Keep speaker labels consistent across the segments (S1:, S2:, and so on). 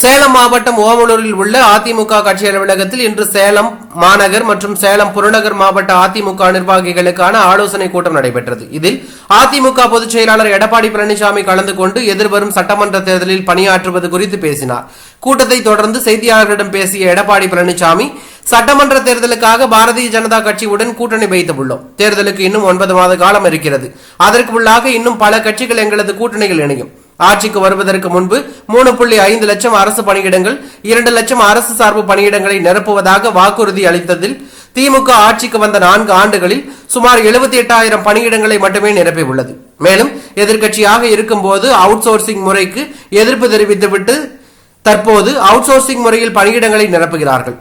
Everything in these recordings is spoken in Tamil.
S1: சேலம் மாவட்டம் ஓமலூரில் உள்ள அதிமுக கட்சி அலுவலகத்தில் இன்று சேலம் மாநகர் மற்றும் சேலம் புறநகர் மாவட்ட அதிமுக நிர்வாகிகளுக்கான ஆலோசனை கூட்டம் நடைபெற்றது. இதில் அதிமுக பொதுச் செயலாளர் எடப்பாடி பழனிசாமி கலந்து கொண்டு எதிர்வரும் சட்டமன்ற தேர்தலில் பணியாற்றுவது குறித்து பேசினார். கூட்டத்தை தொடர்ந்து செய்தியாளர்களிடம் பேசிய எடப்பாடி பழனிசாமி சட்டமன்ற தேர்தலுக்காக பாரதிய ஜனதா கட்சியுடன் கூட்டணி வைத்துள்ளோம் தேர்தலுக்கு இன்னும் ஒன்பது மாத காலம் இருக்கிறது. அதற்கு உள்ளாக இன்னும் பல கட்சிகள் எங்களது கூட்டணியில் இணையும். ஆட்சிக்கு வருவதற்கு முன்பு மூணு புள்ளி ஐந்து லட்சம் அரசு பணியிடங்கள் இரண்டு லட்சம் அரசு சார்பு பணியிடங்களை நிரப்புவதாக வாக்குறுதி அளித்ததில் திமுக ஆட்சிக்கு வந்த நான்கு ஆண்டுகளில் சுமார் எழுபத்தி எட்டாயிரம் பணியிடங்களை மட்டுமே நிரப்பியுள்ளது. மேலும் எதிர்க்கட்சியாக இருக்கும்போது அவுட் சோர்சிங் முறைக்கு எதிர்ப்பு தெரிவித்துவிட்டு தற்போது அவுட் சோர்சிங் முறையில் பணியிடங்களை நிரப்புகிறார்கள்.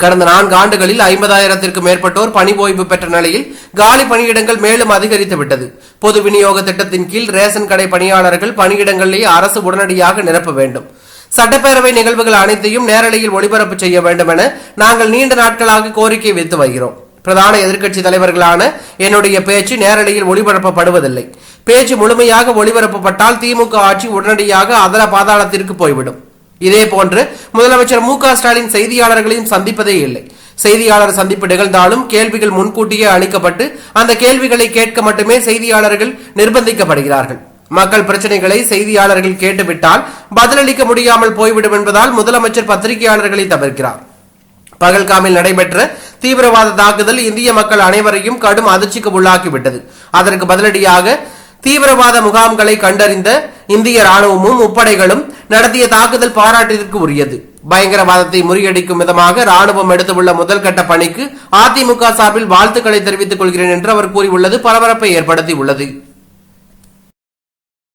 S1: கடந்த நான்கு ஆண்டுகளில் ஐம்பதாயிரத்திற்கு மேற்பட்டோர் பணி ஓய்வு பெற்ற நிலையில் காலி பணியிடங்கள் மேலும் அதிகரித்து விட்டது. பொது விநியோக திட்டத்தின் கீழ் ரேஷன் கடை பணியாளர்கள் பணியிடங்களிலேயே அரசு உடனடியாக நிரப்ப வேண்டும். சட்டப்பேரவை நிகழ்வுகள் அனைத்தையும் நேரலையில் ஒளிபரப்பு செய்ய வேண்டும் என நாங்கள் நீண்ட நாட்களாக கோரிக்கை வைத்து வருகிறோம். பிரதான எதிர்க்கட்சி தலைவர்களான என்னுடைய பேச்சு நேரலையில் ஒளிபரப்பப்படுவதில்லை. பேச்சு முழுமையாக ஒளிபரப்பப்பட்டால் திமுக ஆட்சி உடனடியாக அதர பாதாளத்திற்கு போய்விடும். இதே போன்று முதலமைச்சர் மு க ஸ்டாலின் செய்தியாளர்களையும் சந்திப்பதே இல்லை. செய்தியாளர் சந்திப்பு நிகழ்ந்தாலும் கேள்விகள் முன்கூட்டியே அளிக்கப்பட்டு அந்த கேள்விகளை கேட்க மட்டுமே செய்தியாளர்கள் நிர்பந்திக்கப்படுகிறார்கள். மக்கள் பிரச்சனைகளை செய்தியாளர்கள் கேட்டுவிட்டால் பதிலளிக்க முடியாமல் போய்விடும் என்பதால் முதலமைச்சர் பத்திரிகையாளர்களை தவிர்க்கிறார். பகல்காமில் நடைபெற்ற தீவிரவாத தாக்குதல் இந்திய மக்கள் அனைவரையும் கடும் அதிர்ச்சிக்கு உள்ளாக்கிவிட்டது. அதற்கு பதிலடியாக தீவிரவாத முகாம்களை கண்டறிந்த இந்திய ராணுவமும் முப்படைகளும் நடத்திய தாக்குதல் பாராட்டிற்கு உரியது. பயங்கரவாதத்தை முறியடிக்கும் விதமாக ராணுவம் எடுத்துள்ள முதல் கட்ட பணிக்கு அதிமுக சார்பில் வாழ்த்துக்களை தெரிவித்துக் கொள்கிறேன் என்று அவர் கூறியுள்ளது. பரபரப்பை ஏற்படுத்தி உள்ளது